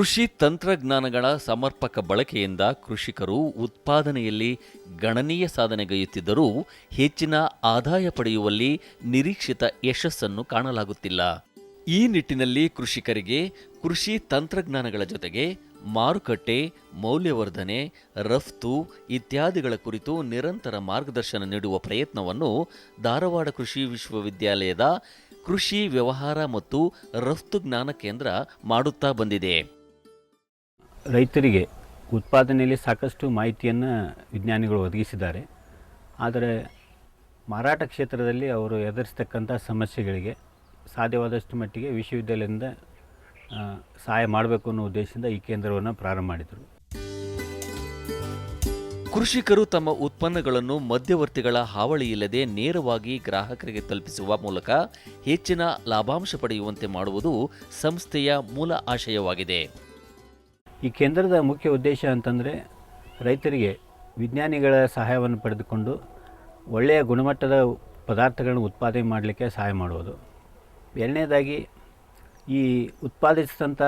ಕೃಷಿ ತಂತ್ರಜ್ಞಾನಗಳ ಸಮರ್ಪಕ ಬಳಕೆಯಿಂದ ಕೃಷಿಕರು ಉತ್ಪಾದನೆಯಲ್ಲಿ ಗಣನೀಯ ಸಾಧನೆಗೈಯುತ್ತಿದ್ದರೂ ಹೆಚ್ಚಿನ ಆದಾಯ ಪಡೆಯುವಲ್ಲಿ ನಿರೀಕ್ಷಿತ ಯಶಸ್ಸನ್ನು ಕಾಣಲಾಗುತ್ತಿಲ್ಲ. ಈ ನಿಟ್ಟಿನಲ್ಲಿ ಕೃಷಿಕರಿಗೆ ಕೃಷಿ ತಂತ್ರಜ್ಞಾನಗಳ ಜೊತೆಗೆ ಮಾರುಕಟ್ಟೆ, ಮೌಲ್ಯವರ್ಧನೆ, ರಫ್ತು ಇತ್ಯಾದಿಗಳ ಕುರಿತು ನಿರಂತರ ಮಾರ್ಗದರ್ಶನ ನೀಡುವ ಪ್ರಯತ್ನವನ್ನು ಧಾರವಾಡ ಕೃಷಿ ವಿಶ್ವವಿದ್ಯಾಲಯದ ಕೃಷಿ ವ್ಯವಹಾರ ಮತ್ತು ರಫ್ತು ಜ್ಞಾನ ಕೇಂದ್ರ ಮಾಡುತ್ತಾ ಬಂದಿದೆ. ರೈತರಿಗೆ ಉತ್ಪಾದನೆಯಲ್ಲಿ ಸಾಕಷ್ಟು ಮಾಹಿತಿಯನ್ನು ವಿಜ್ಞಾನಿಗಳು ಒದಗಿಸಿದ್ದಾರೆ. ಆದರೆ ಮಾರಾಟ ಕ್ಷೇತ್ರದಲ್ಲಿ ಅವರು ಎದುರಿಸ್ತಕ್ಕಂಥ ಸಮಸ್ಯೆಗಳಿಗೆ ಸಾಧ್ಯವಾದಷ್ಟು ಮಟ್ಟಿಗೆ ವಿಶ್ವವಿದ್ಯಾಲಯದಿಂದ ಸಹಾಯ ಮಾಡಬೇಕು ಅನ್ನೋ ಉದ್ದೇಶದಿಂದ ಈ ಕೇಂದ್ರವನ್ನು ಪ್ರಾರಂಭ ಮಾಡಿದರು. ಕೃಷಿಕರು ತಮ್ಮ ಉತ್ಪನ್ನಗಳನ್ನು ಮಧ್ಯವರ್ತಿಗಳ ಹಾವಳಿ ಇಲ್ಲದೆ ನೇರವಾಗಿ ಗ್ರಾಹಕರಿಗೆ ತಲುಪಿಸುವ ಮೂಲಕ ಹೆಚ್ಚಿನ ಲಾಭಾಂಶ ಪಡೆಯುವಂತೆ ಮಾಡುವುದು ಸಂಸ್ಥೆಯ ಮೂಲ ಆಶಯವಾಗಿದೆ. ಈ ಕೇಂದ್ರದ ಮುಖ್ಯ ಉದ್ದೇಶ ಅಂತಂದರೆ ರೈತರಿಗೆ ವಿಜ್ಞಾನಿಗಳ ಸಹಾಯವನ್ನು ಪಡೆದುಕೊಂಡು ಒಳ್ಳೆಯ ಗುಣಮಟ್ಟದ ಪದಾರ್ಥಗಳನ್ನು ಉತ್ಪಾದನೆ ಮಾಡಲಿಕ್ಕೆ ಸಹಾಯ ಮಾಡುವುದು. ಎರಡನೇದಾಗಿ ಈ ಉತ್ಪಾದಿಸಿದಂಥ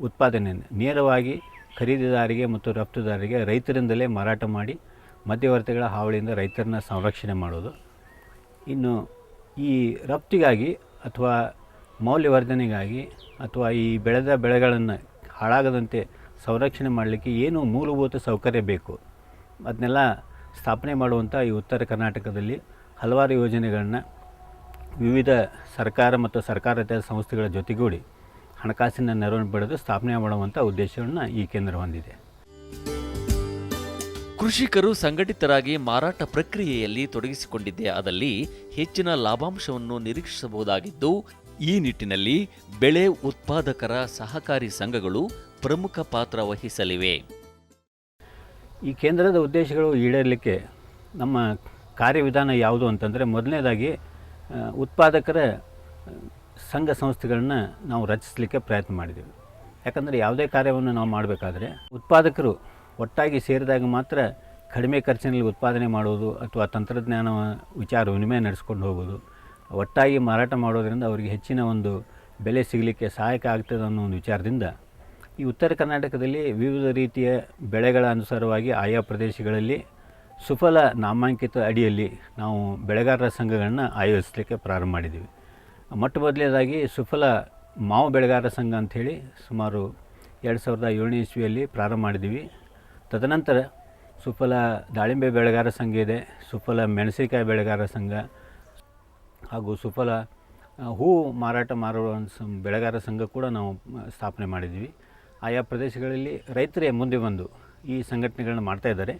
ಉತ್ಪಾದನೆಯನ್ನು ನೇರವಾಗಿ ಖರೀದಿದಾರಿಗೆ ಮತ್ತು ರಫ್ತುದಾರರಿಗೆ ರೈತರಿಂದಲೇ ಮಾರಾಟ ಮಾಡಿ ಮಧ್ಯವರ್ತಿಗಳ ಹಾವಳಿಯಿಂದ ರೈತರನ್ನ ಸಂರಕ್ಷಣೆ ಮಾಡೋದು ಇನ್ನು ಈ ರಫ್ತಿಗಾಗಿ ಅಥವಾ ಮೌಲ್ಯವರ್ಧನೆಗಾಗಿ ಅಥವಾ ಈ ಬೆಳೆದ ಬೆಳೆಗಳನ್ನು ಹಾಳಾಗದಂತೆ ಸಂರಕ್ಷಣೆ ಮಾಡಲಿಕ್ಕೆ ಏನು ಮೂಲಭೂತ ಸೌಕರ್ಯ ಬೇಕು? ಅದನ್ನೆಲ್ಲ ಸ್ಥಾಪನೆ ಮಾಡುವಂಥ ಈ ಉತ್ತರ ಕರ್ನಾಟಕದಲ್ಲಿ ಹಲವಾರು ಯೋಜನೆಗಳನ್ನ ವಿವಿಧ ಸರ್ಕಾರ ಮತ್ತು ಸರ್ಕಾರೇತರ ಸಂಸ್ಥೆಗಳ ಜೊತೆಗೂಡಿ ಹಣಕಾಸಿನ ನೆರವನ್ನು ಪಡೆದು ಸ್ಥಾಪನೆ ಮಾಡುವಂಥ ಉದ್ದೇಶವನ್ನು ಈ ಕೇಂದ್ರ ಹೊಂದಿದೆ. ಕೃಷಿಕರು ಸಂಘಟಿತರಾಗಿ ಮಾರಾಟ ಪ್ರಕ್ರಿಯೆಯಲ್ಲಿ ತೊಡಗಿಸಿಕೊಂಡಿದ್ದೇ ಅದಲ್ಲಿ ಹೆಚ್ಚಿನ ಲಾಭಾಂಶವನ್ನು ನಿರೀಕ್ಷಿಸಬಹುದಾಗಿದ್ದು ಈ ನಿಟ್ಟಿನಲ್ಲಿ ಬೆಳೆ ಉತ್ಪಾದಕರ ಸಹಕಾರಿ ಸಂಘಗಳು ಪ್ರಮುಖ ಪಾತ್ರ ವಹಿಸಲಿವೆ. ಈ ಕೇಂದ್ರದ ಉದ್ದೇಶಗಳು ಈಡೇರಲಿಕ್ಕೆ ನಮ್ಮ ಕಾರ್ಯವಿಧಾನ ಯಾವುದು ಅಂತಂದರೆ ಮೊದಲನೇದಾಗಿ ಉತ್ಪಾದಕರ ಸಂಘ ಸಂಸ್ಥೆಗಳನ್ನ ನಾವು ರಚಿಸಲಿಕ್ಕೆ ಪ್ರಯತ್ನ ಮಾಡಿದ್ದೀವಿ ಯಾಕಂದರೆ ಯಾವುದೇ ಕಾರ್ಯವನ್ನು ನಾವು ಮಾಡಬೇಕಾದ್ರೆ ಉತ್ಪಾದಕರು ಒಟ್ಟಾಗಿ ಸೇರಿದಾಗ ಮಾತ್ರ ಕಡಿಮೆ ಖರ್ಚಿನಲ್ಲಿ ಉತ್ಪಾದನೆ ಮಾಡುವುದು ಅಥವಾ ತಂತ್ರಜ್ಞಾನ ವಿಚಾರ ವಿನಿಮಯ ನಡೆಸ್ಕೊಂಡು ಹೋಗೋದು ಒಟ್ಟಾಗಿ ಮಾರಾಟ ಮಾಡೋದರಿಂದ ಅವರಿಗೆ ಹೆಚ್ಚಿನ ಒಂದು ಬೆಲೆ ಸಿಗಲಿಕ್ಕೆ ಸಹಾಯಕ ಆಗ್ತದೆ ಅನ್ನೋ ಒಂದು ವಿಚಾರದಿಂದ ಈ ಉತ್ತರ ಕರ್ನಾಟಕದಲ್ಲಿ ವಿವಿಧ ರೀತಿಯ ಬೆಳೆಗಳ ಅನುಸಾರವಾಗಿ ಆಯಾ ಪ್ರದೇಶಗಳಲ್ಲಿ ಸುಫಲ ನಾಮಾಂಕಿತ ಅಡಿಯಲ್ಲಿ ನಾವು ಬೆಳೆಗಾರರ ಸಂಘಗಳನ್ನ ಆಯೋಜಿಸಲಿಕ್ಕೆ ಪ್ರಾರಂಭ ಮಾಡಿದ್ದೀವಿ. ಮೊಟ್ಟ ಮೊದಲನೇದಾಗಿ ಸುಫಲ ಮಾವು ಬೆಳೆಗಾರರ ಸಂಘ ಅಂಥೇಳಿ ಸುಮಾರು ಎರಡು ಸಾವಿರದ ಏಳನೇ ಇಸ್ವಿಯಲ್ಲಿ ಪ್ರಾರಂಭ ಮಾಡಿದ್ದೀವಿ. ತದನಂತರ ಸುಫಲ ದಾಳಿಂಬೆ ಬೆಳೆಗಾರರ ಸಂಘ ಇದೆ, ಸುಫಲ ಮೆಣಸಿನಕಾಯಿ ಬೆಳೆಗಾರರ ಸಂಘ ಹಾಗೂ ಸುಫಲ ಹೂ ಮಾರಾಟ ಮಾರುವ ಬೆಳೆಗಾರ ಸಂಘ ಕೂಡ ನಾವು ಸ್ಥಾಪನೆ ಮಾಡಿದ್ದೀವಿ. ಆಯಾ ಪ್ರದೇಶಗಳಲ್ಲಿ ರೈತರೇ ಮುಂದೆ ಬಂದು ಈ ಸಂಘಟನೆಗಳನ್ನ ಮಾಡ್ತಾ ಇದ್ದಾರೆ.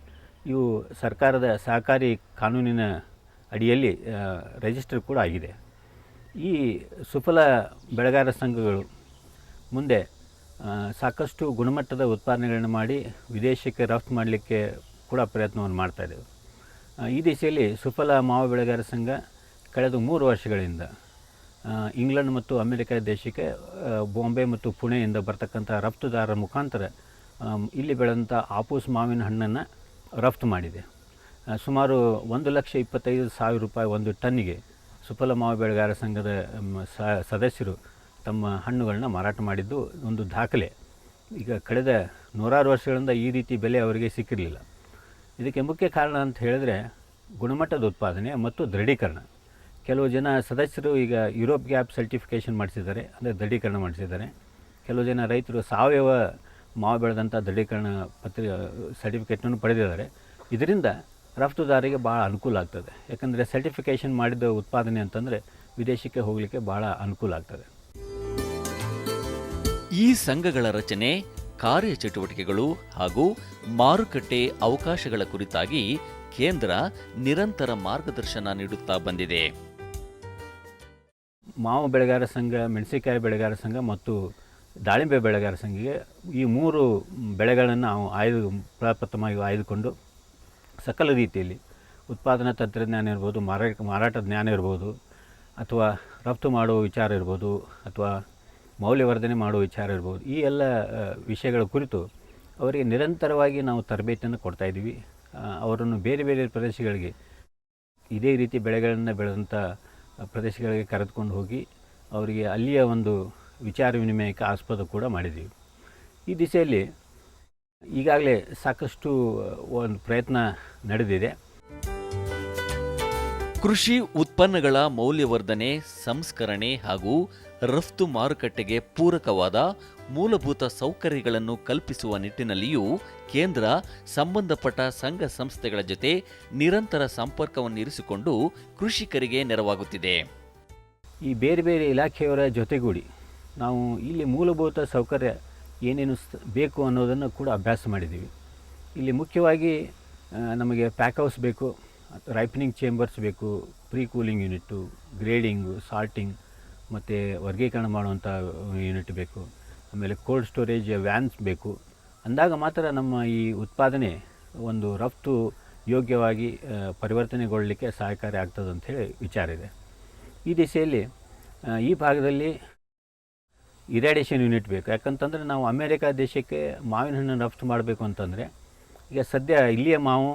ಇವು ಸರ್ಕಾರದ ಸಹಕಾರಿ ಕಾನೂನಿನ ಅಡಿಯಲ್ಲಿ ರಿಜಿಸ್ಟರ್ ಕೂಡ ಆಗಿದೆ. ಈ ಸುಫಲ ಬೆಳೆಗಾರ ಸಂಘಗಳು ಮುಂದೆ ಸಾಕಷ್ಟು ಗುಣಮಟ್ಟದ ಉತ್ಪಾದನೆಗಳನ್ನು ಮಾಡಿ ವಿದೇಶಕ್ಕೆ ರಫ್ತು ಮಾಡಲಿಕ್ಕೆ ಕೂಡ ಪ್ರಯತ್ನವನ್ನು ಮಾಡ್ತಾ ಇದ್ದೇವೆ. ಈ ದಿಸೆಯಲ್ಲಿ ಸುಫಲ ಮಾವು ಬೆಳೆಗಾರ ಸಂಘ ಕಳೆದ ಮೂರು ವರ್ಷಗಳಿಂದ ಇಂಗ್ಲೆಂಡ್ ಮತ್ತು ಅಮೆರಿಕ ದೇಶಕ್ಕೆ ಬಾಂಬೆ ಮತ್ತು ಪುಣೆಯಿಂದ ಬರ್ತಕ್ಕಂಥ ರಫ್ತುದಾರರ ಮುಖಾಂತರ ಇಲ್ಲಿ ಬೆಳೆದಂಥ ಆಪೂಸ್ ಮಾವಿನ ಹಣ್ಣನ್ನು ರಫ್ತು ಮಾಡಿದೆ. ಸುಮಾರು ಒಂದು ಲಕ್ಷ ಇಪ್ಪತ್ತೈದು ಸಾವಿರ ರೂಪಾಯಿ ಒಂದು ಟನ್ನಿಗೆ ಸುಫಲ ಮಾವು ಬೆಳೆಗಾರ ಸಂಘದ ಸದಸ್ಯರು ತಮ್ಮ ಹಣ್ಣುಗಳನ್ನ ಮಾರಾಟ ಮಾಡಿದ್ದು ಒಂದು ದಾಖಲೆ. ಈಗ ಕಳೆದ ನೂರಾರು ವರ್ಷಗಳಿಂದ ಈ ರೀತಿ ಬೆಲೆ ಅವರಿಗೆ ಸಿಕ್ಕಿರಲಿಲ್ಲ. ಇದಕ್ಕೆ ಮುಖ್ಯ ಕಾರಣ ಅಂತ ಹೇಳಿದ್ರೆ ಗುಣಮಟ್ಟದ ಉತ್ಪಾದನೆ ಮತ್ತು ದೃಢೀಕರಣ. ಕೆಲವು ಜನ ಸದಸ್ಯರು ಈಗ ಯುರೋಪ್ ಗ್ಯಾಪ್ ಸರ್ಟಿಫಿಕೇಷನ್ ಮಾಡಿಸಿದ್ದಾರೆ, ಅಂದರೆ ದೃಢೀಕರಣ ಮಾಡಿಸಿದ್ದಾರೆ. ಕೆಲವು ಜನ ರೈತರು ಸಾವಯವ ಮಾವು ಬೆಳೆದಂಥ ದೃಢೀಕರಣ ಪತ್ರಿ ಸರ್ಟಿಫಿಕೇಟನ್ನು ಪಡೆದಿದ್ದಾರೆ. ಇದರಿಂದ ರಫ್ತುದಾರಿಗೆ ಭಾಳ ಅನುಕೂಲ ಆಗ್ತದೆ. ಯಾಕಂದರೆ ಸರ್ಟಿಫಿಕೇಷನ್ ಮಾಡಿದ ಉತ್ಪಾದನೆ ಅಂತಂದರೆ ವಿದೇಶಕ್ಕೆ ಹೋಗಲಿಕ್ಕೆ ಭಾಳ ಅನುಕೂಲ ಆಗ್ತದೆ. ಈ ಸಂಘಗಳ ರಚನೆ, ಕಾರ್ಯಚಟುವಟಿಕೆಗಳು ಹಾಗೂ ಮಾರುಕಟ್ಟೆ ಅವಕಾಶಗಳ ಕುರಿತಾಗಿ ಕೇಂದ್ರ ನಿರಂತರ ಮಾರ್ಗದರ್ಶನ ನೀಡುತ್ತಾ ಬಂದಿದೆ. ಮಾವು ಬೆಳೆಗಾರ ಸಂಘ, ಮೆಣಸಿನಕಾಯಿ ಬೆಳೆಗಾರ ಸಂಘ ಮತ್ತು ದಾಳಿಂಬೆ ಬೆಳೆಗಾರ ಸಂಘಕ್ಕೆ ಈ ಮೂರು ಬೆಳೆಗಳನ್ನು ನಾವು ಆಯ್ದು ಪ್ರಪ್ರಥಮವಾಗಿ ಆಯ್ದುಕೊಂಡು ಸಕಲ ರೀತಿಯಲ್ಲಿ ಉತ್ಪಾದನಾ ತಂತ್ರಜ್ಞಾನ ಇರ್ಬೋದು ಮಾರಾಟ ಮಾರಾಟ ಜ್ಞಾನ ಇರ್ಬೋದು, ಅಥವಾ ರಫ್ತು ಮಾಡುವ ವಿಚಾರ ಇರ್ಬೋದು, ಅಥವಾ ಮೌಲ್ಯವರ್ಧನೆ ಮಾಡುವ ವಿಚಾರ ಇರ್ಬೋದು, ಈ ಎಲ್ಲ ವಿಷಯಗಳ ಕುರಿತು ಅವರಿಗೆ ನಿರಂತರವಾಗಿ ನಾವು ತರಬೇತಿಯನ್ನು ಕೊಡ್ತಾಯಿದ್ದೀವಿ ಅವರನ್ನು ಬೇರೆ ಬೇರೆ ಪ್ರದೇಶಗಳಿಗೆ ಇದೇ ರೀತಿ ಬೆಳೆಗಳನ್ನು ಬೆಳೆದಂಥ ಪ್ರದೇಶಗಳಿಗೆ ಕರೆದುಕೊಂಡು ಹೋಗಿ ಅವರಿಗೆ ಅಲ್ಲಿಯ ಒಂದು ವಿಚಾರ ವಿನಿಮಯಕ್ಕೆ ಆಸ್ಪದ ಕೂಡ ಮಾಡಿದ್ದೀವಿ ಈ ದಿಸೆಯಲ್ಲಿ ಈಗಾಗಲೇ ಸಾಕಷ್ಟು ಒಂದು ಪ್ರಯತ್ನ ನಡೆದಿದೆ. ಕೃಷಿ ಉತ್ಪನ್ನಗಳ ಮೌಲ್ಯವರ್ಧನೆ, ಸಂಸ್ಕರಣೆ ಹಾಗೂ ರಫ್ತು ಮಾರುಕಟ್ಟೆಗೆ ಪೂರಕವಾದ ಮೂಲಭೂತ ಸೌಕರ್ಯಗಳನ್ನು ಕಲ್ಪಿಸುವ ನಿಟ್ಟಿನಲ್ಲಿಯೂ ಕೇಂದ್ರ ಸಂಬಂಧಪಟ್ಟ ಸಂಘ ಸಂಸ್ಥೆಗಳ ಜೊತೆ ನಿರಂತರ ಸಂಪರ್ಕವನ್ನು ಇರಿಸಿಕೊಂಡು ಕೃಷಿಕರಿಗೆ ನೆರವಾಗುತ್ತಿದೆ. ಈ ಬೇರೆ ಬೇರೆ ಇಲಾಖೆಯವರ ಜೊತೆಗೂಡಿ ನಾವು ಇಲ್ಲಿ ಮೂಲಭೂತ ಸೌಕರ್ಯ ಏನೇನು ಬೇಕು ಅನ್ನೋದನ್ನು ಕೂಡ ಅಭ್ಯಾಸ ಮಾಡಿದ್ದೀವಿ. ಇಲ್ಲಿ ಮುಖ್ಯವಾಗಿ ನಮಗೆ ಪ್ಯಾಕ್ ಹೌಸ್ ಬೇಕು ರೈಪನಿಂಗ್ ಚೇಂಬರ್ಸ್ ಬೇಕು pre cooling unit grading salting ಮತ್ತು ವರ್ಗೀಕರಣ ಮಾಡುವಂಥ ಯೂನಿಟ್ ಬೇಕು, ಆಮೇಲೆ ಕೋಲ್ಡ್ ಸ್ಟೋರೇಜ್ ವ್ಯಾನ್ಸ್ ಬೇಕು. ಅಂದಾಗ ಮಾತ್ರ ನಮ್ಮ ಈ ಉತ್ಪಾದನೆ ಒಂದು ರಫ್ತು ಯೋಗ್ಯವಾಗಿ ಪರಿವರ್ತನೆಗೊಳ್ಳಲಿಕ್ಕೆ ಸಹಕಾರಿ ಆಗ್ತದೆ ಅಂಥೇಳಿ ವಿಚಾರ ಇದೆ. ಈ ದಿಸೆಯಲ್ಲಿ ಈ ಭಾಗದಲ್ಲಿ ಇರಾಡೇಷನ್ ಯೂನಿಟ್ ಬೇಕು. ಯಾಕಂತಂದರೆ ನಾವು ಅಮೇರಿಕಾ ದೇಶಕ್ಕೆ ಮಾವಿನ ಹಣ್ಣು ರಫ್ತು ಮಾಡಬೇಕು ಅಂತಂದರೆ, ಈಗ ಸದ್ಯ ಇಲ್ಲಿಯ ಮಾವು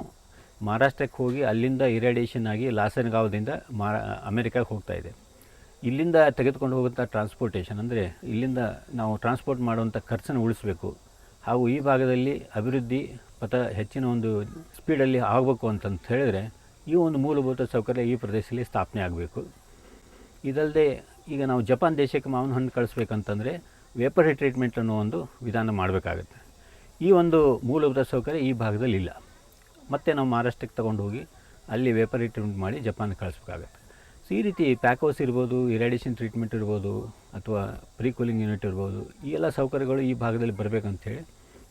ಮಹಾರಾಷ್ಟ್ರಕ್ಕೆ ಹೋಗಿ ಅಲ್ಲಿಂದ ಇರಾಡೇಷನ್ ಆಗಿ ಲಾಸನಗಾವದಿಂದ ಮಾ ಅಮೇರಿಕಾಗೆ ಹೋಗ್ತಾ ಇದೆ. ಇಲ್ಲಿಂದ ತೆಗೆದುಕೊಂಡು ಹೋಗುವಂಥ ಟ್ರಾನ್ಸ್ಪೋರ್ಟೇಷನ್ ಅಂದರೆ ಇಲ್ಲಿಂದ ನಾವು ಟ್ರಾನ್ಸ್ಪೋರ್ಟ್ ಮಾಡುವಂಥ ಖರ್ಚನ್ನು ಉಳಿಸಬೇಕು. ಹಾಗೂ ಈ ಭಾಗದಲ್ಲಿ ಅಭಿವೃದ್ಧಿ ಪಥ ಹೆಚ್ಚಿನ ಒಂದು ಸ್ಪೀಡಲ್ಲಿ ಆಗಬೇಕು ಅಂತಂತ ಹೇಳಿದರೆ ಈ ಒಂದು ಮೂಲಭೂತ ಸೌಕರ್ಯ ಈ ಪ್ರದೇಶದಲ್ಲಿ ಸ್ಥಾಪನೆ ಆಗಬೇಕು. ಇದಲ್ಲದೆ ಈಗ ನಾವು ಜಪಾನ್ ದೇಶಕ್ಕೆ ಮಾವಿನ ಹಣ್ಣು ಕಳಿಸ್ಬೇಕಂತಂದರೆ ವೇಪರ್ ಟ್ರೀಟ್ಮೆಂಟ್ ಅನ್ನೋ ಒಂದು ವಿಧಾನ ಮಾಡಬೇಕಾಗತ್ತೆ. ಈ ಒಂದು ಮೂಲಭೂತ ಸೌಕರ್ಯ ಈ ಭಾಗದಲ್ಲಿ ಇಲ್ಲ ಮತ್ತೆ ನಾವು ಮಹಾರಾಷ್ಟ್ರಕ್ಕೆ ತಗೊಂಡು ಹೋಗಿ ಅಲ್ಲಿ ವೇಪರ್ ಟ್ರೀಟ್ಮೆಂಟ್ ಮಾಡಿ ಜಪಾನ್ಗೆ ಕಳಿಸ್ಬೇಕಾಗತ್ತೆ. ಸೊ ಈ ರೀತಿ ಪ್ಯಾಕೋಸ್ ಇರ್ಬೋದು ಇರಾಡಿಷನ್ ಟ್ರೀಟ್ಮೆಂಟ್ ಇರ್ಬೋದು, ಅಥವಾ ಪ್ರೀ ಕೂಲಿಂಗ್ ಯೂನಿಟ್ ಇರ್ಬೋದು, ಈ ಎಲ್ಲ ಸೌಕರ್ಯಗಳು ಈ ಭಾಗದಲ್ಲಿ ಬರಬೇಕಂತೇಳಿ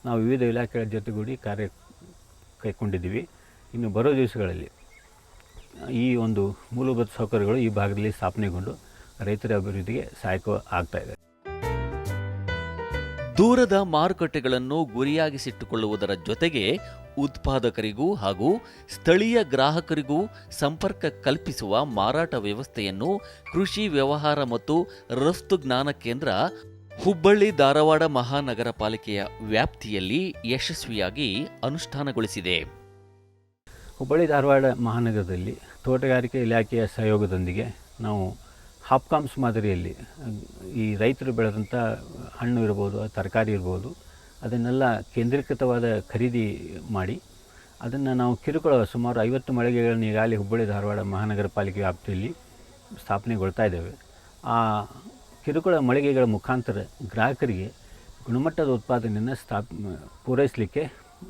ನಾವು ವಿವಿಧ ಇಲಾಖೆಗಳ ಜೊತೆಗೂಡಿ ಕಾರ್ಯ ಕೈಗೊಂಡಿದ್ದೀವಿ. ಇನ್ನು ಬರೋ ದಿವಸಗಳಲ್ಲಿ ಈ ಒಂದು ಮೂಲಭೂತ ಸೌಕರ್ಯಗಳು ಈ ಭಾಗದಲ್ಲಿ ಸ್ಥಾಪನೆಗೊಂಡು ರೈತರ ಅಭಿವೃದ್ಧಿಗೆ ಸಹಾಯಕ ಆಗ್ತಾ ಇದೆ. ದೂರದ ಮಾರುಕಟ್ಟೆಗಳನ್ನು ಗುರಿಯಾಗಿಸಿಟ್ಟುಕೊಳ್ಳುವುದರ ಜೊತೆಗೆ ಉತ್ಪಾದಕರಿಗೂ ಹಾಗೂ ಸ್ಥಳೀಯ ಗ್ರಾಹಕರಿಗೂ ಸಂಪರ್ಕ ಕಲ್ಪಿಸುವ ಮಾರಾಟ ವ್ಯವಸ್ಥೆಯನ್ನು ಕೃಷಿ ವ್ಯವಹಾರ ಮತ್ತು ರಫ್ತು ಜ್ಞಾನ ಕೇಂದ್ರ ಹುಬ್ಬಳ್ಳಿ ಧಾರವಾಡ ಮಹಾನಗರ ಪಾಲಿಕೆಯ ವ್ಯಾಪ್ತಿಯಲ್ಲಿ ಯಶಸ್ವಿಯಾಗಿ ಅನುಷ್ಠಾನಗೊಳಿಸಿದೆ. ಹುಬ್ಬಳ್ಳಿ ಧಾರವಾಡ ಮಹಾನಗರದಲ್ಲಿ ತೋಟಗಾರಿಕೆ ಇಲಾಖೆಯ ಸಹಯೋಗದೊಂದಿಗೆ ನಾವು ಹಾಪ್ಕಾಮ್ಸ್ ಮಾದರಿಯಲ್ಲಿ ಈ ರೈತರು ಬೆಳೆದಂಥ ಹಣ್ಣು ಇರ್ಬೋದು, ತರಕಾರಿ ಇರ್ಬೋದು ಅದನ್ನೆಲ್ಲ ಕೇಂದ್ರೀಕೃತವಾದ ಖರೀದಿ ಮಾಡಿ, ಅದನ್ನು ನಾವು ಕಿರುಕುಳ ಸುಮಾರು ಐವತ್ತು ಮಳಿಗೆಗಳನ್ನು ಈಗಾಗಲೇ ಹುಬ್ಬಳ್ಳಿ, ಧಾರವಾಡ ಮಹಾನಗರ ಪಾಲಿಕೆ ವ್ಯಾಪ್ತಿಯಲ್ಲಿ ಸ್ಥಾಪನೆಗೊಳ್ತಾ ಇದ್ದೇವೆ. ಆ ಕಿರುಕುಳ ಮಳಿಗೆಗಳ ಮುಖಾಂತರ ಗ್ರಾಹಕರಿಗೆ ಗುಣಮಟ್ಟದ ಉತ್ಪಾದನೆಯನ್ನು ಸ್ಥಾಪ, ಪೂರೈಸಲಿಕ್ಕೆ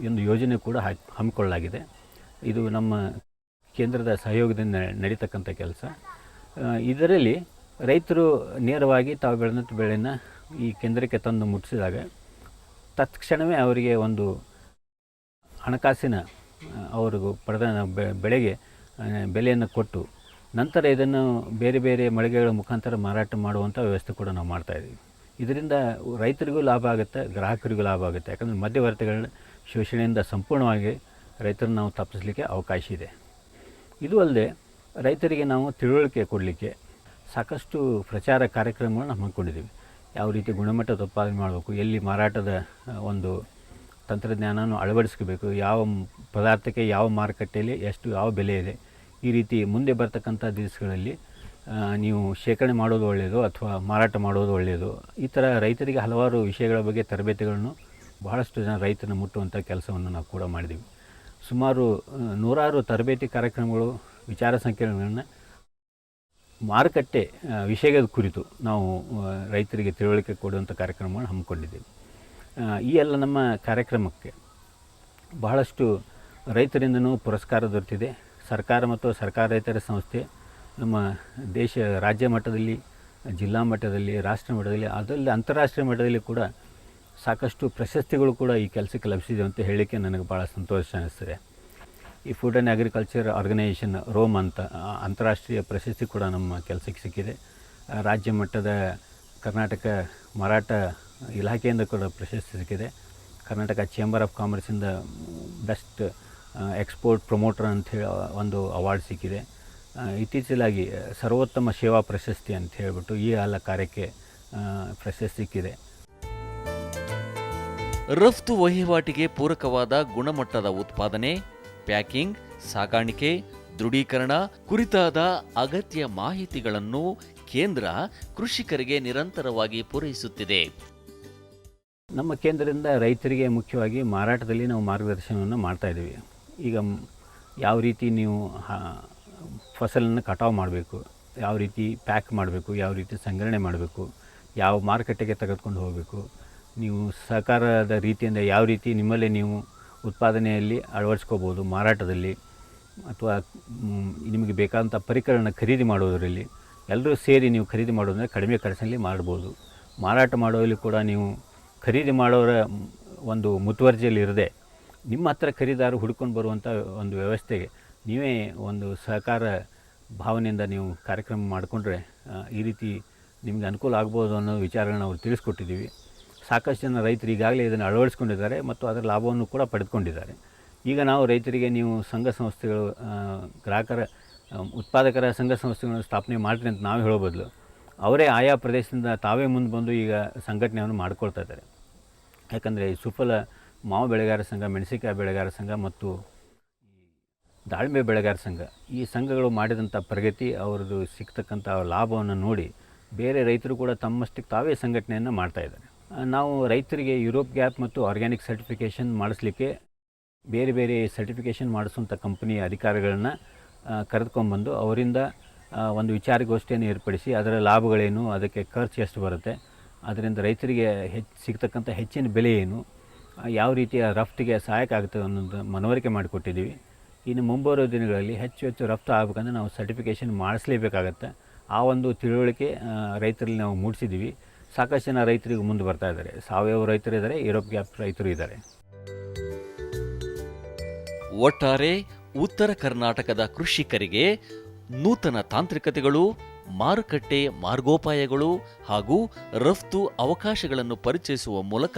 ಒಂದು ಯೋಜನೆ ಕೂಡ ಹಮ್ಮಿಕೊಳ್ಳಲಾಗಿದೆ. ಇದು ನಮ್ಮ ಕೇಂದ್ರದ ಸಹಯೋಗದಿಂದ ನಡೀತಕ್ಕಂಥ ಕೆಲಸ. ಇದರಲ್ಲಿ ರೈತರು ನೇರವಾಗಿ ತಾವು ಬೆಳೆದಂಥ ಬೆಳೆಯನ್ನು ಈ ಕೇಂದ್ರಕ್ಕೆ ತಂದು ಮುಟ್ಟಿಸಿದಾಗ ತತ್ಕ್ಷಣವೇ ಅವರಿಗೆ ಒಂದು ಹಣಕಾಸಿನ, ಅವರಿಗೂ ಪ್ರಧಾನ ಬೆಳೆಗೆ ಬೆಲೆಯನ್ನು ಕೊಟ್ಟು ನಂತರ ಇದನ್ನು ಬೇರೆ ಬೇರೆ ಮಳಿಗೆಗಳ ಮುಖಾಂತರ ಮಾರಾಟ ಮಾಡುವಂಥ ವ್ಯವಸ್ಥೆ ಕೂಡ ನಾವು ಮಾಡ್ತಾಯಿದ್ದೀವಿ ಇದರಿಂದ ರೈತರಿಗೂ ಲಾಭ ಆಗುತ್ತೆ, ಗ್ರಾಹಕರಿಗೂ ಲಾಭ ಆಗುತ್ತೆ. ಯಾಕಂದರೆ ಮಧ್ಯವರ್ತಿಗಳ ಶೋಷಣೆಯಿಂದ ಸಂಪೂರ್ಣವಾಗಿ ರೈತರನ್ನು ನಾವು ತಪ್ಪಿಸಲಿಕ್ಕೆ ಅವಕಾಶ ಇದೆ. ಇದು ಅಲ್ಲದೆ ರೈತರಿಗೆ ನಾವು ತಿಳುವಳಿಕೆ ಕೊಡಲಿಕ್ಕೆ ಸಾಕಷ್ಟು ಪ್ರಚಾರ ಕಾರ್ಯಕ್ರಮಗಳನ್ನು ಹಮ್ಮಿಕೊಂಡಿದ್ದೀವಿ. ಯಾವ ರೀತಿ ಗುಣಮಟ್ಟದ ಉತ್ಪಾದನೆ ಮಾಡಬೇಕು, ಎಲ್ಲಿ ಮಾರಾಟದ ಒಂದು ತಂತ್ರಜ್ಞಾನವನ್ನು ಅಳವಡಿಸ್ಕೋಬೇಕು, ಯಾವ ಪದಾರ್ಥಕ್ಕೆ ಯಾವ ಮಾರುಕಟ್ಟೆಯಲ್ಲಿ ಎಷ್ಟು, ಯಾವ ಬೆಲೆ ಇದೆ, ಈ ರೀತಿ ಮುಂದೆ ಬರ್ತಕ್ಕಂಥ ದಿವಸಗಳಲ್ಲಿ ನೀವು ಶೇಖರಣೆ ಮಾಡೋದು ಒಳ್ಳೆಯದು ಅಥವಾ ಮಾರಾಟ ಮಾಡೋದು ಒಳ್ಳೆಯದು ಈ ಥರ ರೈತರಿಗೆ ಹಲವಾರು ವಿಷಯಗಳ ಬಗ್ಗೆ ತರಬೇತಿಗಳನ್ನು ಬಹಳಷ್ಟು ಜನ ರೈತನ ಮುಟ್ಟುವಂಥ ಕೆಲಸವನ್ನು ನಾವು ಕೂಡ ಮಾಡಿದ್ದೀವಿ. ಸುಮಾರು ನೂರಾರು ತರಬೇತಿ ಕಾರ್ಯಕ್ರಮಗಳು ವಿಚಾರ ಸಂಕಿರಣಗಳನ್ನು ಮಾರುಕಟ್ಟೆ ವಿಷಯದ ಕುರಿತು ನಾವು ರೈತರಿಗೆ ತಿಳುವಳಿಕೆ ಕೊಡುವಂಥ ಕಾರ್ಯಕ್ರಮಗಳನ್ನು ಹಮ್ಮಿಕೊಂಡಿದ್ದೇವೆ. ಈ ಎಲ್ಲ ನಮ್ಮ ಕಾರ್ಯಕ್ರಮಕ್ಕೆ ಬಹಳಷ್ಟು ರೈತರಿಂದನೂ ಪುರಸ್ಕಾರ ದೊರೆತಿದೆ. ಸರ್ಕಾರ ಮತ್ತು ಸರ್ಕಾರೇತರ ಸಂಸ್ಥೆ ನಮ್ಮ ದೇಶ ರಾಜ್ಯ ಮಟ್ಟದಲ್ಲಿ, ಜಿಲ್ಲಾ ಮಟ್ಟದಲ್ಲಿ, ರಾಷ್ಟ್ರ ಮಟ್ಟದಲ್ಲಿ, ಅದರಲ್ಲಿ ಅಂತಾರಾಷ್ಟ್ರೀಯ ಮಟ್ಟದಲ್ಲಿ ಕೂಡ ಸಾಕಷ್ಟು ಪ್ರಶಸ್ತಿಗಳು ಕೂಡ ಈ ಕೆಲಸಕ್ಕೆ ಲಭಿಸಿದೆ ಅಂತ ಹೇಳಲಿಕ್ಕೆ ನನಗೆ ಭಾಳ ಸಂತೋಷ ಅನಿಸ್ತದೆ ಈ food and agriculture organisation Rome ಅಂತ ಅಂತಾರಾಷ್ಟ್ರೀಯ ಪ್ರಶಸ್ತಿ ಕೂಡ ನಮ್ಮ ಕೆಲಸಕ್ಕೆ ಸಿಕ್ಕಿದೆ. ರಾಜ್ಯ ಮಟ್ಟದ ಕರ್ನಾಟಕ ಮರಾಠ ಇಲಾಖೆಯಿಂದ ಕೂಡ ಪ್ರಶಸ್ತಿ ಸಿಕ್ಕಿದೆ. ಕರ್ನಾಟಕ ಚೇಂಬರ್ ಆಫ್ ಕಾಮರ್ಸಿಂದ ಬೆಸ್ಟ್ ಎಕ್ಸ್ಪೋರ್ಟ್ ಪ್ರಮೋಟರ್ ಅಂಥೇಳಿ ಒಂದು ಅವಾರ್ಡ್ ಸಿಕ್ಕಿದೆ. ಇತ್ತೀಚಿಲಾಗಿ ಸರ್ವೋತ್ತಮ ಸೇವಾ ಪ್ರಶಸ್ತಿ ಅಂತ ಹೇಳಿಬಿಟ್ಟು ಈ ಎಲ್ಲ ಕಾರ್ಯಕ್ಕೆ ಪ್ರಶಸ್ತಿ ಸಿಕ್ಕಿದೆ. ರಫ್ತು ವಹಿವಾಟಿಗೆ ಪೂರಕವಾದ ಗುಣಮಟ್ಟದ ಉತ್ಪಾದನೆ ಪ್ಯಾಕಿಂಗ್, ಸಾಗಾಣಿಕೆ, ದೃಢೀಕರಣ ಕುರಿತಾದ ಅಗತ್ಯ ಮಾಹಿತಿಗಳನ್ನು ಕೇಂದ್ರ ಕೃಷಿಕರಿಗೆ ನಿರಂತರವಾಗಿ ಪೂರೈಸುತ್ತಿದೆ. ನಮ್ಮ ಕೇಂದ್ರದಿಂದ ರೈತರಿಗೆ ಮುಖ್ಯವಾಗಿ ಮಾರಾಟದಲ್ಲಿ ನಾವು ಮಾರ್ಗದರ್ಶನವನ್ನು ಮಾಡ್ತಾ ಇದ್ದೀವಿ. ಈಗ ಯಾವ ರೀತಿ ನೀವು ಫಸಲನ್ನು ಕಟಾವು ಮಾಡಬೇಕು, ಯಾವ ರೀತಿ ಪ್ಯಾಕ್ ಮಾಡಬೇಕು, ಯಾವ ರೀತಿ ಸಂಗ್ರಹಣೆ ಮಾಡಬೇಕು, ಯಾವ ಮಾರುಕಟ್ಟೆಗೆ ತೆಗೆದುಕೊಂಡು ಹೋಗಬೇಕು, ನೀವು ಸಹಕಾರದ ರೀತಿಯಿಂದ ಯಾವ ರೀತಿ ನಿಮ್ಮಲ್ಲೇ ನೀವು ಉತ್ಪಾದನೆಯಲ್ಲಿ ಅಳವಡಿಸ್ಕೋಬೋದು, ಮಾರಾಟದಲ್ಲಿ ಅಥವಾ ನಿಮಗೆ ಬೇಕಾದಂಥ ಪರಿಕರನ ಖರೀದಿ ಮಾಡೋದರಲ್ಲಿ ಎಲ್ಲರೂ ಸೇರಿ ನೀವು ಖರೀದಿ ಮಾಡೋದಂದರೆ ಕಡಿಮೆ ಖರ್ಚಿನಲ್ಲಿ ಮಾಡ್ಬೋದು. ಮಾರಾಟ ಮಾಡೋದಲ್ಲಿ ಕೂಡ ನೀವು ಖರೀದಿ ಮಾಡೋರ ಒಂದು ಮುತುವರ್ಜಿಯಲ್ಲಿ ಇರದೆ ನಿಮ್ಮ ಹತ್ರ ಖರೀದಾರು ಹುಡ್ಕೊಂಡು ಬರುವಂಥ ಒಂದು ವ್ಯವಸ್ಥೆಗೆ ನೀವೇ ಒಂದು ಸಹಕಾರ ಭಾವನೆಯಿಂದ ನೀವು ಕಾರ್ಯಕ್ರಮ ಮಾಡಿಕೊಂಡ್ರೆ ಈ ರೀತಿ ನಿಮಗೆ ಅನುಕೂಲ ಆಗ್ಬೋದು ಅನ್ನೋ ವಿಚಾರಗಳನ್ನ ಅವ್ರು ತಿಳಿಸ್ಕೊಟ್ಟಿದ್ದೀವಿ. ಸಾಕಷ್ಟು ಜನ ರೈತರು ಈಗಾಗಲೇ ಇದನ್ನು ಅಳವಡಿಸ್ಕೊಂಡಿದ್ದಾರೆ ಮತ್ತು ಅದರ ಲಾಭವನ್ನು ಕೂಡ ಪಡೆದುಕೊಂಡಿದ್ದಾರೆ. ಈಗ ನಾವು ರೈತರಿಗೆ ನೀವು ಸಂಘ ಸಂಸ್ಥೆಗಳು ಗ್ರಾಹಕರ ಉತ್ಪಾದಕರ ಸಂಘ ಸಂಸ್ಥೆಗಳನ್ನು ಸ್ಥಾಪನೆ ಮಾಡಿರಿ ಅಂತ ನಾವು ಹೇಳೋ ಬದಲು ಅವರೇ ಆಯಾ ಪ್ರದೇಶದಿಂದ ತಾವೇ ಮುಂದೆ ಬಂದು ಈಗ ಸಂಘಟನೆಯನ್ನು ಮಾಡ್ಕೊಳ್ತಾ ಇದ್ದಾರೆ. ಯಾಕಂದರೆ ಸುಫಲ ಮಾವು ಬೆಳೆಗಾರ ಸಂಘ ಮೆಣಸಿನಕಾಯಿ ಬೆಳೆಗಾರ ಸಂಘ ಮತ್ತು ದಾಳಿಂಬೆ ಬೆಳೆಗಾರ ಸಂಘ ಈ ಸಂಘಗಳು ಮಾಡಿದಂಥ ಪ್ರಗತಿ ಅವ್ರದ್ದು ಸಿಗ್ತಕ್ಕಂಥ ಲಾಭವನ್ನು ನೋಡಿ ಬೇರೆ ರೈತರು ಕೂಡ ತಮ್ಮಷ್ಟಕ್ಕೆ ತಾವೇ ಸಂಘಟನೆಯನ್ನು ಮಾಡ್ತಾ ಇದ್ದಾರೆ. ಆ, ನಾವು ರೈತರಿಗೆ ಯುರೋಪ್ ಗ್ಯಾಪ್ ಮತ್ತು ಆರ್ಗ್ಯಾನಿಕ್ ಸರ್ಟಿಫಿಕೇಷನ್ ಮಾಡಿಸ್ಲಿಕ್ಕೆ ಬೇರೆ ಬೇರೆ ಸರ್ಟಿಫಿಕೇಷನ್ ಮಾಡಿಸುವಂಥ ಕಂಪ್ನಿಯ ಅಧಿಕಾರಿಗಳನ್ನ ಕರೆದುಕೊಂಡ್ಬಂದು ಅವರಿಂದ ಒಂದು ವಿಚಾರಗೋಷ್ಠಿಯನ್ನು ಏರ್ಪಡಿಸಿ ಅದರ ಲಾಭಗಳೇನು, ಅದಕ್ಕೆ ಖರ್ಚು ಎಷ್ಟು ಬರುತ್ತೆ, ಅದರಿಂದ ರೈತರಿಗೆ ಹೆಚ್ಚು, ಸಿಗ್ತಕ್ಕಂಥ ಹೆಚ್ಚಿನ ಬೆಲೆ ಏನು ಯಾವ ರೀತಿಯ ರಫ್ತಿಗೆ ಸಹಾಯಕ ಆಗುತ್ತೆ ಅನ್ನೋದು ಮನವರಿಕೆ ಮಾಡಿಕೊಟ್ಟಿದ್ದೀವಿ. ಇನ್ನು ಮುಂಬರುವ ದಿನಗಳಲ್ಲಿ ಹೆಚ್ಚು ಹೆಚ್ಚು ರಫ್ತು ಆಗಬೇಕಂದ್ರೆ ನಾವು ಸರ್ಟಿಫಿಕೇಷನ್ ಮಾಡಿಸ್ಲೇಬೇಕಾಗತ್ತೆ. ಆ ಒಂದು ತಿಳುವಳಿಕೆ ರೈತರಲ್ಲಿ ನಾವು ಮೂಡಿಸಿದ್ದೀವಿ. ಸಾಕಷ್ಟು ಜನ ರೈತರಿಗೆ ಮುಂದೆ ಬರ್ತಾ ಇದ್ದಾರೆ. ಸಾವಯವ ರೈತರು ಇದ್ದಾರೆ, ಯುರೋಪ್ ಗ್ಯಾಪ್ ರೈತರು ಇದ್ದಾರೆ. ಒಟ್ಟಾರೆ ಉತ್ತರ ಕರ್ನಾಟಕದ ಕೃಷಿಕರಿಗೆ ನೂತನ ತಾಂತ್ರಿಕತೆಗಳು, ಮಾರುಕಟ್ಟೆ ಮಾರ್ಗೋಪಾಯಗಳು ಹಾಗೂ ರಫ್ತು ಅವಕಾಶಗಳನ್ನು ಪರಿಚಯಿಸುವ ಮೂಲಕ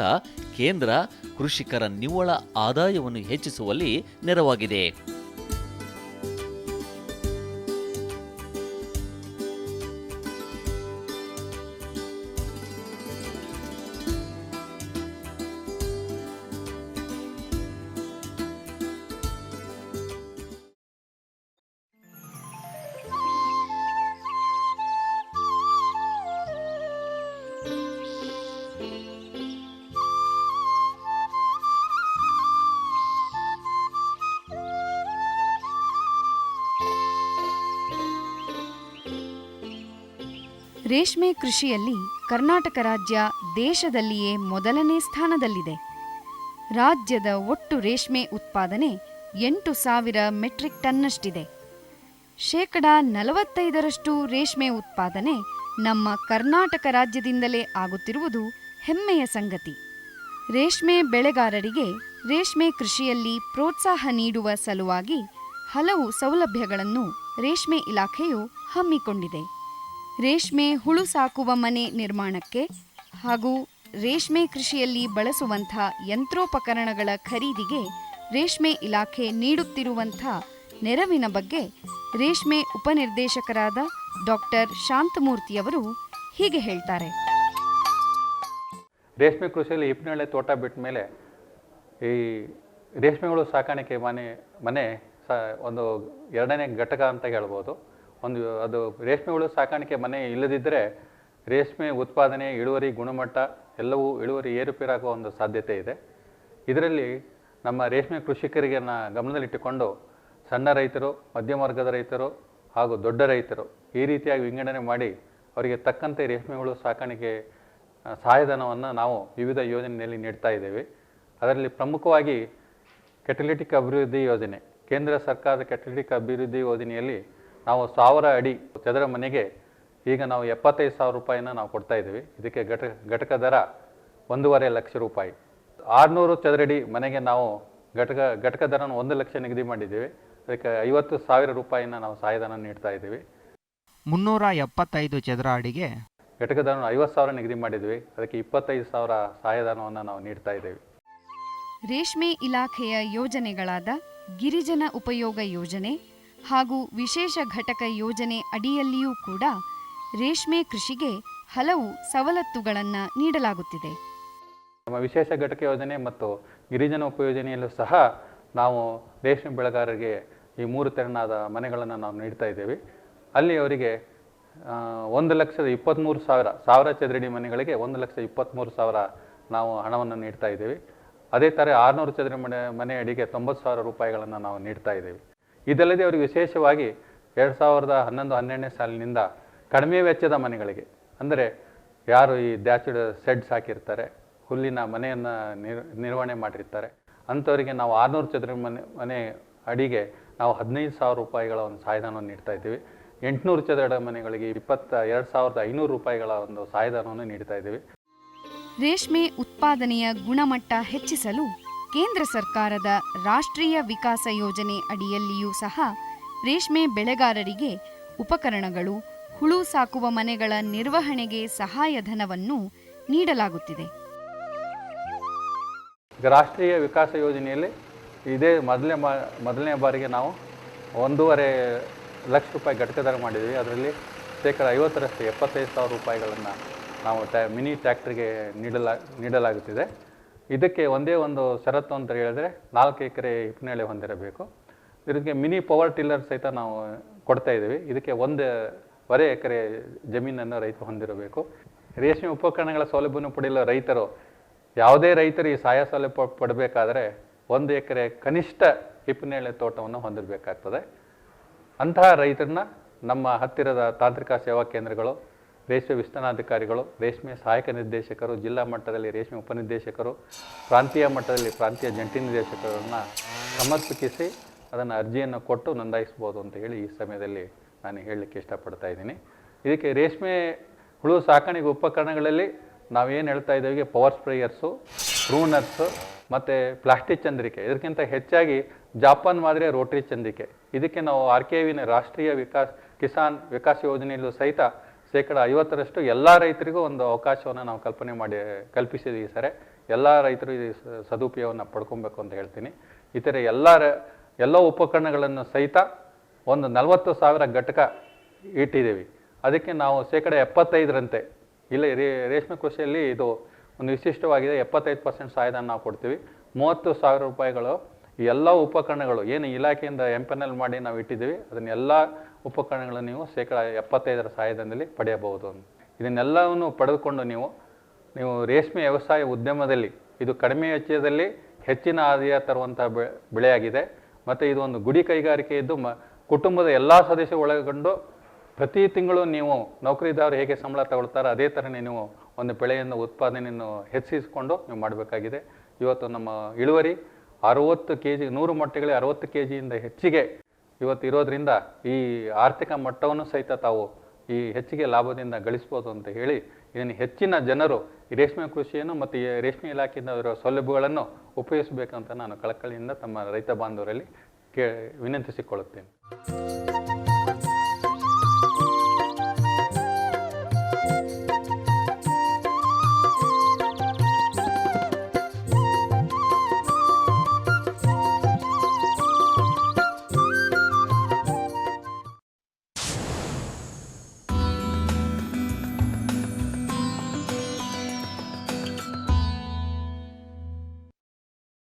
ಕೇಂದ್ರ ಕೃಷಿಕರ ನಿವ್ವಳ ಆದಾಯವನ್ನು ಹೆಚ್ಚಿಸುವಲ್ಲಿ ನೆರವಾಗಿದೆ. ರೇಷ್ಮೆ ಕೃಷಿಯಲ್ಲಿ ಕರ್ನಾಟಕ ರಾಜ್ಯ ದೇಶದಲ್ಲಿಯೇ ಮೊದಲನೇ ಸ್ಥಾನದಲ್ಲಿದೆ. ರಾಜ್ಯದ ಒಟ್ಟು ರೇಷ್ಮೆ ಉತ್ಪಾದನೆ ಎಂಟು ಸಾವಿರ ಮೆಟ್ರಿಕ್ ಟನ್ನಷ್ಟಿದೆ. ಶೇಕಡ ನಲವತ್ತೈದರಷ್ಟು ರೇಷ್ಮೆ ಉತ್ಪಾದನೆ ನಮ್ಮ ಕರ್ನಾಟಕ ರಾಜ್ಯದಿಂದಲೇ ಆಗುತ್ತಿರುವುದು ಹೆಮ್ಮೆಯ ಸಂಗತಿ. ರೇಷ್ಮೆ ಬೆಳೆಗಾರರಿಗೆ ರೇಷ್ಮೆ ಕೃಷಿಯಲ್ಲಿ ಪ್ರೋತ್ಸಾಹ ನೀಡುವ ಸಲುವಾಗಿ ಹಲವು ಸೌಲಭ್ಯಗಳನ್ನು ರೇಷ್ಮೆ ಇಲಾಖೆಯು ಹಮ್ಮಿಕೊಂಡಿದೆ. ರೇಷ್ಮೆ ಹುಳು ಸಾಕುವ ಮನೆ ನಿರ್ಮಾಣಕ್ಕೆ ಹಾಗೂ ರೇಷ್ಮೆ ಕೃಷಿಯಲ್ಲಿ ಬಳಸುವಂಥ ಯಂತ್ರೋಪಕರಣಗಳ ಖರೀದಿಗೆ ರೇಷ್ಮೆ ಇಲಾಖೆ ನೀಡುತ್ತಿರುವಂಥ ನೆರವಿನ ಬಗ್ಗೆ ರೇಷ್ಮೆ ಉಪನಿರ್ದೇಶಕರಾದ ಡಾಕ್ಟರ್ ಶಾಂತಮೂರ್ತಿಯವರು ಹೀಗೆ ಹೇಳ್ತಾರೆ. ರೇಷ್ಮೆ ಕೃಷಿಯಲ್ಲಿ ಹಿಪ್ಪನೇಳೆ ತೋಟ ಬಿಟ್ಟ ಮೇಲೆ ಈ ರೇಷ್ಮೆಗಳು ಸಾಕಾಣಿಕೆ ಮನೆ ಮನೆ ಸ ಒಂದು ಎರಡನೇ ಘಟಕ ಅಂತ ಹೇಳ್ಬೋದು. ಒಂದು, ಅದು ರೇಷ್ಮೆ ಹುಳು ಸಾಕಾಣಿಕೆ ಮನೆ ಇಲ್ಲದಿದ್ದರೆ ರೇಷ್ಮೆ ಉತ್ಪಾದನೆ, ಇಳುವರಿ, ಗುಣಮಟ್ಟ ಎಲ್ಲವೂ ಇಳುವರಿ ಏರುಪೇರಾಗುವ ಒಂದು ಸಾಧ್ಯತೆ ಇದೆ. ಇದರಲ್ಲಿ ನಮ್ಮ ರೇಷ್ಮೆ ಕೃಷಿಕರಿಗೆ ಗಮನದಲ್ಲಿಟ್ಟುಕೊಂಡು ಸಣ್ಣ ರೈತರು, ಮಧ್ಯಮ ವರ್ಗದ ರೈತರು ಹಾಗೂ ದೊಡ್ಡ ರೈತರು ಈ ರೀತಿಯಾಗಿ ವಿಂಗಡಣೆ ಮಾಡಿ ಅವರಿಗೆ ತಕ್ಕಂತೆ ರೇಷ್ಮೆ ಹುಳು ಸಾಕಾಣಿಕೆ ಸಹಾಯಧನವನ್ನು ನಾವು ವಿವಿಧ ಯೋಜನೆಯಲ್ಲಿ ನೀಡ್ತಾ ಇದ್ದೇವೆ. ಅದರಲ್ಲಿ ಪ್ರಮುಖವಾಗಿ ಕೆಟಲಿಟಿಕ್ ಅಭಿವೃದ್ಧಿ ಯೋಜನೆ. ಕೇಂದ್ರ ಸರ್ಕಾರದ ಕೆಟಲಿಟಿಕ್ ಅಭಿವೃದ್ಧಿ ಯೋಜನೆಯಲ್ಲಿ ನಾವು ಸಾವಿರ ಅಡಿ ಚದರ ಮನೆಗೆ ಈಗ ನಾವು ಎಪ್ಪತ್ತೈದು ಸಾವಿರ ರೂಪಾಯಿನ ನಾವು ಕೊಡ್ತಾ ಇದ್ದೀವಿ. ಇದಕ್ಕೆ ಘಟ ಘಟಕ ದರ ಒಂದೂವರೆ ಲಕ್ಷ ರೂಪಾಯಿ. ಆರುನೂರು ಚದರಡಿ ಮನೆಗೆ ನಾವು ಘಟಕ ಘಟಕ ದರನ ಒಂದು ಲಕ್ಷ ನಿಗದಿ ಮಾಡಿದ್ದೀವಿ. ಅದಕ್ಕೆ ಐವತ್ತು ಸಾವಿರ ರೂಪಾಯಿನ ನಾವು ಸಹಾಯಧನ ನೀಡ್ತಾ ಇದ್ದೀವಿ. ಮುನ್ನೂರ ಎಪ್ಪತ್ತೈದು ಚದರ ಅಡಿಗೆ ಘಟಕ ದರ ಐವತ್ತು ಸಾವಿರ ನಿಗದಿ ಮಾಡಿದ್ವಿ ಅದಕ್ಕೆ ಇಪ್ಪತ್ತೈದು ಸಾವಿರ ಸಹಾಯಧನವನ್ನು ನಾವು ನೀಡ್ತಾ ಇದ್ದೇವೆ. ರೇಷ್ಮೆ ಇಲಾಖೆಯ ಯೋಜನೆಗಳಾದ ಗಿರಿಜನ ಉಪಯೋಗ ಯೋಜನೆ ಹಾಗೂ ವಿಶೇಷ ಘಟಕ ಯೋಜನೆ ಅಡಿಯಲ್ಲಿಯೂ ಕೂಡ ರೇಷ್ಮೆ ಕೃಷಿಗೆ ಹಲವು ಸವಲತ್ತುಗಳನ್ನು ನೀಡಲಾಗುತ್ತಿದೆ. ನಮ್ಮ ವಿಶೇಷ ಘಟಕ ಯೋಜನೆ ಮತ್ತು ಗಿರಿಜನ ಉಪಯೋಜನೆಯಲ್ಲೂ ಸಹ ನಾವು ರೇಷ್ಮೆ ಬೆಳೆಗಾರರಿಗೆ ಈ ಮೂರು ತೆರನಾದ ಮನೆಗಳನ್ನು ನಾವು ನೀಡ್ತಾ ಇದ್ದೇವೆ. ಅಲ್ಲಿ ಅವರಿಗೆ ಒಂದು ಲಕ್ಷದ ಇಪ್ಪತ್ತ್ಮೂರು ಸಾವಿರ ಸಾವಿರ ಚದರಡಿ ಮನೆಗಳಿಗೆ ಒಂದು ಲಕ್ಷ ಇಪ್ಪತ್ತ್ಮೂರು ಸಾವಿರ ನಾವು ಹಣವನ್ನು ನೀಡ್ತಾ ಇದ್ದೇವೆ. ಅದೇ ಥರ ಆರುನೂರು ಚದರ ಮನೆ ಮನೆ ಅಡಿಗೆ ತೊಂಬತ್ತು ಸಾವಿರ ರೂಪಾಯಿಗಳನ್ನು ನಾವು ನೀಡ್ತಾ ಇದ್ದೀವಿ. ಇದಲ್ಲದೆ ಅವರಿಗೆ ವಿಶೇಷವಾಗಿ ಎರಡು ಸಾವಿರದ ಹನ್ನೊಂದು, ಹನ್ನೆರಡನೇ ಸಾಲಿನಿಂದ ಕಡಿಮೆ ವೆಚ್ಚದ ಮನೆಗಳಿಗೆ, ಅಂದರೆ ಯಾರು ಈ ದ್ಯಾಚುಡ್ ಸೆಡ್ಸ್ ಹಾಕಿರ್ತಾರೆ, ಹುಲ್ಲಿನ ಮನೆಯನ್ನು ನಿರ್, ನಿರ್ವಹಣೆ ಮಾಡಿರ್ತಾರೆ, ಅಂಥವರಿಗೆ ನಾವು ಆರುನೂರು ಚದರ ಮನೆ ಮನೆ ಅಡಿಗೆ ನಾವು ಹದಿನೈದು ಸಾವಿರ ರೂಪಾಯಿಗಳ ಒಂದು ಸಹಾಯಧನವನ್ನು ನೀಡ್ತಾ ಇದ್ದೀವಿ. ಎಂಟುನೂರು ಚದರ ಮನೆಗಳಿಗೆ ಇಪ್ಪತ್ತ, ಎರಡು ಸಾವಿರದ ಐನೂರು ರೂಪಾಯಿಗಳ ಒಂದು ಸಹಾಯಧನವನ್ನು ನೀಡ್ತಾ ಇದ್ದೀವಿ. ರೇಷ್ಮೆ ಉತ್ಪಾದನೆಯ ಗುಣಮಟ್ಟ ಹೆಚ್ಚಿಸಲು ಕೇಂದ್ರ ಸರ್ಕಾರದ ರಾಷ್ಟ್ರೀಯ ವಿಕಾಸ ಯೋಜನೆ ಅಡಿಯಲ್ಲಿಯೂ ಸಹ ರೇಷ್ಮೆ ಬೆಳೆಗಾರರಿಗೆ ಉಪಕರಣಗಳು, ಹುಳು ಸಾಕುವ ಮನೆಗಳ ನಿರ್ವಹಣೆಗೆ ಸಹಾಯಧನವನ್ನು ನೀಡಲಾಗುತ್ತಿದೆ. ರಾಷ್ಟ್ರೀಯ ವಿಕಾಸ ಯೋಜನೆಯಲ್ಲಿ ಇದೇ ಮೊದಲನೇ ಮೊದಲನೇ ಬಾರಿಗೆ ನಾವು ಒಂದೂವರೆ ಲಕ್ಷ ರೂಪಾಯಿ ಘಟಕದಾಗ ಮಾಡಿದ್ವಿ. ಅದರಲ್ಲಿ ಶೇಕಡ ಐವತ್ತರಷ್ಟು ಎಪ್ಪತ್ತೈದು ಸಾವಿರ ರೂಪಾಯಿಗಳನ್ನು ನಾವು ಟ್ಯಾ, ಮಿನಿ ಟ್ಯಾಕ್ಟ್ರಿಗೆ ನೀಡಲಾ, ನೀಡಲಾಗುತ್ತಿದೆ. ಇದಕ್ಕೆ ಒಂದೇ ಒಂದು ಷರತ್ತು ಅಂತ ಹೇಳಿದ್ರೆ ನಾಲ್ಕು ಎಕರೆ ಹಿಪ್ಪನೇಳೆ ಹೊಂದಿರಬೇಕು. ಇದಕ್ಕೆ ಮಿನಿ ಪವರ್ ಟಿಲ್ಲರ್ ಸಹಿತ ನಾವು ಕೊಡ್ತಾ ಇದ್ದೀವಿ. ಇದಕ್ಕೆ ಒಂದೂವರೆ ಎಕರೆ ಜಮೀನನ್ನು ರೈತ ಹೊಂದಿರಬೇಕು. ರೇಷ್ಮೆ ಉಪಕರಣಗಳ ಸೌಲಭ್ಯವನ್ನು ಪಡೆಯಲು ರೈತರು ಯಾವುದೇ ರೈತರು ಈ ಸಹಾಯ ಸೌಲಭ್ಯ ಪಡಬೇಕಾದ್ರೆ ಒಂದು ಎಕರೆ ಕನಿಷ್ಠ ಹಿಪ್ಪನೇಳೆ ತೋಟವನ್ನು ಹೊಂದಿರಬೇಕಾಗ್ತದೆ. ಅಂತಹ ರೈತರನ್ನ ನಮ್ಮ ಹತ್ತಿರದ ತಾಂತ್ರಿಕ ಸೇವಾ ಕೇಂದ್ರಗಳು ರೇಷ್ಮೆ ವಿಸ್ತರಣಾಧಿಕಾರಿಗಳು, ರೇಷ್ಮೆ ಸಹಾಯಕ ನಿರ್ದೇಶಕರು, ಜಿಲ್ಲಾ ಮಟ್ಟದಲ್ಲಿ ರೇಷ್ಮೆ ಉಪನಿರ್ದೇಶಕರು, ಪ್ರಾಂತೀಯ ಮಟ್ಟದಲ್ಲಿ ಪ್ರಾಂತೀಯ ಜಂಟಿ ನಿರ್ದೇಶಕರನ್ನು ಸಮರ್ಪಿಸಿ ಅದನ್ನು ಅರ್ಜಿಯನ್ನು ಕೊಟ್ಟು ನೋಂದಾಯಿಸ್ಬೋದು ಅಂತ ಹೇಳಿ ಈ ಸಮಯದಲ್ಲಿ ನಾನು ಹೇಳಲಿಕ್ಕೆ ಇಷ್ಟಪಡ್ತಾ ಇದ್ದೀನಿ. ಇದಕ್ಕೆ ರೇಷ್ಮೆ ಹುಳು ಸಾಕಾಣಿಕೆ ಉಪಕರಣಗಳಲ್ಲಿ ನಾವೇನು ಹೇಳ್ತಾ ಇದ್ದೇವೆ ಪವರ್ ಸ್ಪ್ರೇಯರ್ಸು ರೂನರ್ಸು ಮತ್ತು ಪ್ಲಾಸ್ಟಿಕ್ ಚಂದ್ರಿಕೆ. ಇದಕ್ಕಿಂತ ಹೆಚ್ಚಾಗಿ ಜಾಪಾನ್ ಮಾದರಿ ರೋಟರಿ ಚಂದ್ರಿಕೆ. ಇದಕ್ಕೆ ನಾವು ಆರ್ ಕೆ ವಿನ ರಾಷ್ಟ್ರೀಯ ವಿಕಾಸ್, ಕಿಸಾನ್ ವಿಕಾಸ್ ಯೋಜನೆಯಲ್ಲೂ ಸಹಿತ ಶೇಕಡ ಐವತ್ತರಷ್ಟು ಎಲ್ಲ ರೈತರಿಗೂ ಒಂದು ಅವಕಾಶವನ್ನು ನಾವು ಕಲ್ಪನೆ ಮಾಡಿ ಕಲ್ಪಿಸಿದ್ದೀವಿ ಸರ್. ಎಲ್ಲ ರೈತರು ಈ ಸದುಪಯೋಗವನ್ನು ಪಡ್ಕೊಬೇಕು ಅಂತ ಹೇಳ್ತೀನಿ. ಇತರ ಎಲ್ಲ ಎಲ್ಲ ಉಪಕರಣಗಳನ್ನು ಸಹಿತ ಒಂದು ನಲವತ್ತು ಸಾವಿರ ಘಟಕ ಇಟ್ಟಿದ್ದೀವಿ. ಅದಕ್ಕೆ ನಾವು ಶೇಕಡ ಎಪ್ಪತ್ತೈದರಂತೆ, ಇಲ್ಲ ರೇಷ್ಮೆ ಕೃಷಿಯಲ್ಲಿ ಇದು ಒಂದು ವಿಶಿಷ್ಟವಾಗಿದೆ. ಎಪ್ಪತ್ತೈದು ಪರ್ಸೆಂಟ್ ಸಹಾಯಧನ ನಾವು ಕೊಡ್ತೀವಿ. ಮೂವತ್ತು ಸಾವಿರ ರೂಪಾಯಿಗಳು ಈ ಎಲ್ಲ ಉಪಕರಣಗಳು, ಏನು ಇಲಾಖೆಯಿಂದ ಎಂಪೆನಲ್ ಮಾಡಿ ನಾವು ಇಟ್ಟಿದ್ದೀವಿ ಅದನ್ನೆಲ್ಲ ಉಪಕರಣಗಳನ್ನು ನೀವು ಶೇಕಡ ಎಪ್ಪತ್ತೈದರ ಸಹಾಯಧನದಲ್ಲಿ ಪಡೆಯಬಹುದು ಇದನ್ನೆಲ್ಲವನ್ನು ಪಡೆದುಕೊಂಡು ನೀವು ನೀವು ರೇಷ್ಮೆ ವ್ಯವಸಾಯ ಉದ್ಯಮದಲ್ಲಿ, ಇದು ಕಡಿಮೆ ವೆಚ್ಚದಲ್ಲಿ ಹೆಚ್ಚಿನ ಆದಾಯ ತರುವಂಥ ಬೆ- ಬೆಳೆಯಾಗಿದೆ. ಮತ್ತು ಇದು ಒಂದು ಗುಡಿ ಕೈಗಾರಿಕೆ ಇದ್ದು, ಮ, ಕುಟುಂಬದ ಎಲ್ಲ ಸದಸ್ಯರು ಒಳಗೊಂಡು ಪ್ರತಿ ತಿಂಗಳು ನೀವು ನೌಕರಿದಾರರು ಹೇಗೆ ಸಂಬಳ ತಗೊಳ್ತಾರೋ ಅದೇ ಥರನೇ ನೀವು ಒಂದು ಬೆಳೆಯನ್ನು ಉತ್ಪಾದನೆಯನ್ನು ಹೆಚ್ಚಿಸಿಕೊಂಡು ನೀವು ಮಾಡಬೇಕಾಗಿದೆ. ಇವತ್ತು ನಮ್ಮ ಇಳುವರಿ ಅರುವತ್ತು ಕೆ ಜಿ ನೂರು ಮೊಟ್ಟೆಗಳಿಗೆ ಅರುವತ್ತು ಕೆ ಜಿಯಿಂದ ಹೆಚ್ಚಿಗೆ ಇವತ್ತು ಇರೋದ್ರಿಂದ ಈ ಆರ್ಥಿಕ ಮಟ್ಟವನ್ನು ಸಹಿತ ತಾವು ಈ ಹೆಚ್ಚಿಗೆ ಲಾಭದಿಂದ ಗಳಿಸ್ಬೋದು ಅಂತ ಹೇಳಿ ಇದನ್ನು ಹೆಚ್ಚಿನ ಜನರು ರೇಷ್ಮೆ ಕೃಷಿಯನ್ನು ಮತ್ತು ರೇಷ್ಮೆ ಇಲಾಖೆಯಿಂದ ಇರೋ ಸೌಲಭ್ಯಗಳನ್ನು ಉಪಯೋಗಿಸಬೇಕಂತ ನಾನು ಕಳಕಳಿಯಿಂದ ತಮ್ಮ ರೈತ ಬಾಂಧವರಲ್ಲಿ ಕೇ ವಿನಂತಿಸಿಕೊಳ್ಳುತ್ತೇನೆ.